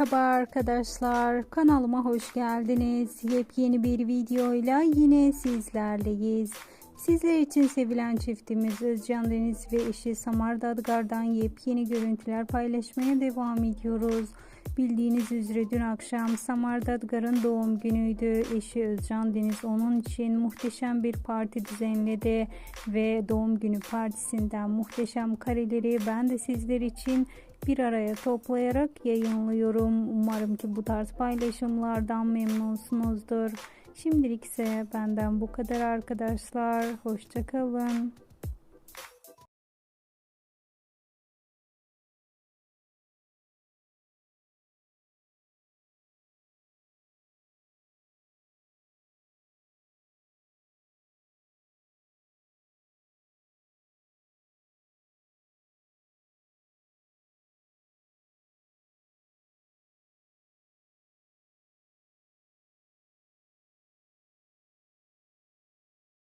Merhaba arkadaşlar kanalıma hoş geldiniz. Yepyeni bir videoyla yine sizlerleyiz. Sizler için sevilen çiftimiz Özcan Deniz ve eşi Samar Dadgar'dan yepyeni görüntüler paylaşmaya devam ediyoruz. Bildiğiniz üzere dün akşam Samar Dadgar'ın doğum günüydü. Eşi Özcan Deniz onun için muhteşem bir parti düzenledi ve doğum günü partisinden muhteşem kareleri ben de sizler için bir araya toplayarak yayınlıyorum. Umarım ki bu tarz paylaşımlardan memnunsunuzdur. Şimdilik ise benden bu kadar arkadaşlar. Hoşçakalın.